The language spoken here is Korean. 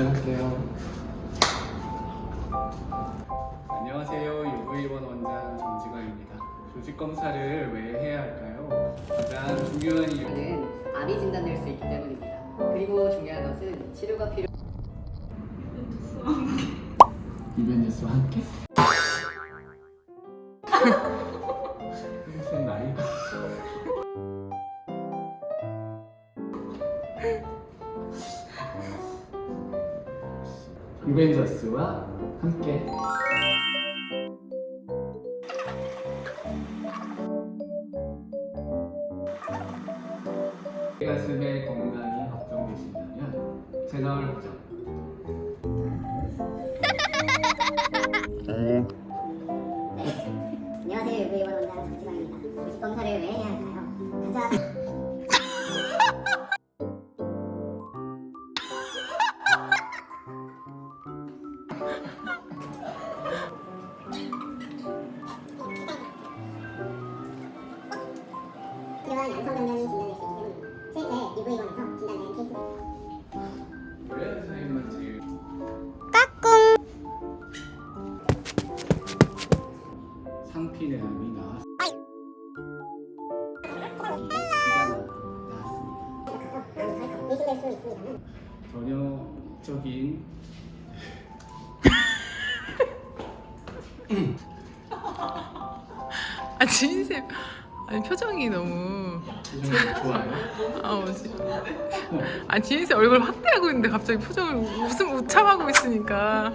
시작할게요. 안녕하세요. UV1 원장 정지광입니다. 조직 검사를 왜 해야 할까요? 가장 중요한 이유. 는 암이 진단될 수 있기 때문입니다. 그리고 중요한 것은 치료가 필요. 이벤져스와 함께? 무슨 나이가? 이벤져스와 함께 가슴의 건강이 걱정되신다면 채널 고정 안녕하세요. 유부의원 원장 정지광입니다. 조직 검사를 왜 해야 할까요? 필요한 양성병변이 진단될 수 있기 때문입니다. 실제 유부의원에서 진단된 케이스입니다. 왜 선생님만 제일 상피의 암이 나왔 나왔습니다. 의심될 수 있습니다만 전형적인 아 진쌤 아니 표정이 너무. 좋아요. 아 뭐지? 아 얼굴 확대하고 있는데 갑자기 표정을 웃음 우참하고 있으니까